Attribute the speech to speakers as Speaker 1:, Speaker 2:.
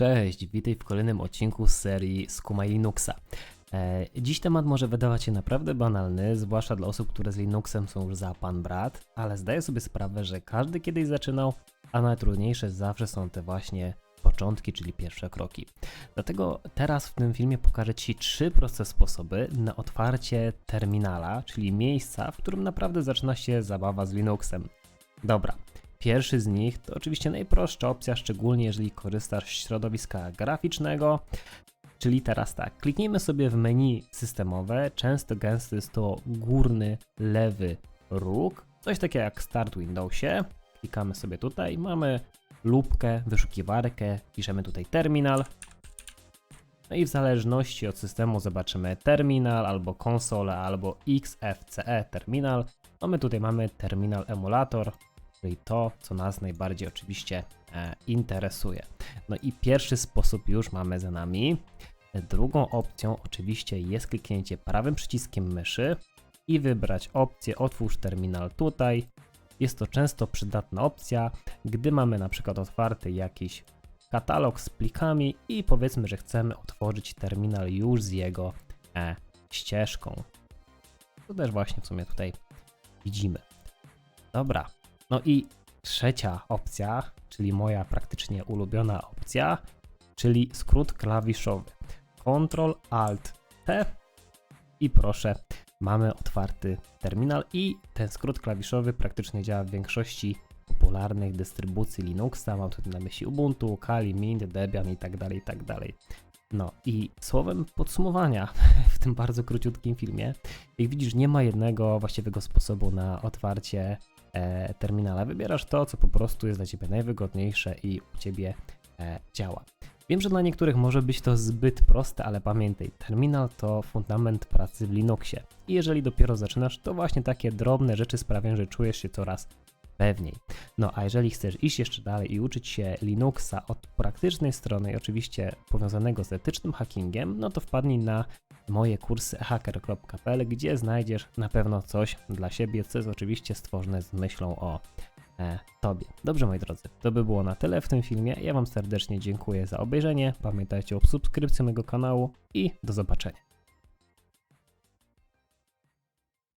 Speaker 1: Cześć, witaj w kolejnym odcinku z serii Skumaj Linuxa. E, dziś temat może wydawać się naprawdę banalny, zwłaszcza dla osób, które z Linuxem są już za pan brat, ale zdaję sobie sprawę, że każdy kiedyś zaczynał, a najtrudniejsze zawsze są te właśnie początki, czyli pierwsze kroki. Dlatego teraz w tym filmie pokażę Ci trzy proste sposoby na otwarcie terminala, czyli miejsca, w którym naprawdę zaczyna się zabawa z Linuxem. Dobra, Pierwszy z nich to oczywiście najprostsza opcja, szczególnie jeżeli korzystasz z środowiska graficznego. Czyli teraz tak, kliknijmy sobie w menu systemowe. Często gęsty jest to górny lewy róg. Coś takiego jak Start Windowsie. Klikamy sobie tutaj, mamy lupkę, wyszukiwarkę, piszemy tutaj terminal. No i w zależności od systemu zobaczymy terminal albo konsolę albo XFCE terminal. No my tutaj mamy terminal emulator, czyli to, co nas najbardziej oczywiście e, interesuje. No i pierwszy sposób już mamy za nami. Drugą opcją oczywiście jest kliknięcie prawym przyciskiem myszy i wybrać opcję otwórz terminal tutaj. Jest to często przydatna opcja, gdy mamy na przykład otwarty jakiś katalog z plikami i powiedzmy, że chcemy otworzyć terminal już z jego e, ścieżką. To też właśnie w sumie tutaj widzimy. Dobra, no i trzecia opcja, czyli moja praktycznie ulubiona opcja, czyli skrót klawiszowy. Ctrl Alt T i proszę, mamy otwarty terminal i ten skrót klawiszowy praktycznie działa w większości popularnych dystrybucji Linuxa. Mam tutaj na myśli Ubuntu, Kali, Mint, Debian i tak dalej, tak dalej. No i słowem podsumowania w tym bardzo króciutkim filmie, jak widzisz, nie ma jednego właściwego sposobu na otwarcie e, terminala. Wybierasz to, co po prostu jest dla Ciebie najwygodniejsze i u Ciebie e, działa. Wiem, że dla niektórych może być to zbyt proste, ale pamiętaj, terminal to fundament pracy w Linuxie. I jeżeli dopiero zaczynasz, to właśnie takie drobne rzeczy sprawiają, że czujesz się coraz pewniej. No a jeżeli chcesz iść jeszcze dalej i uczyć się Linuxa od praktycznej strony i oczywiście powiązanego z etycznym hackingiem, no to wpadnij na moje kursy hacker.pl, gdzie znajdziesz na pewno coś dla siebie, co jest oczywiście stworzone z myślą o e, Tobie. Dobrze moi drodzy, to by było na tyle w tym filmie. Ja Wam serdecznie dziękuję za obejrzenie. Pamiętajcie o subskrypcji mojego kanału i do zobaczenia.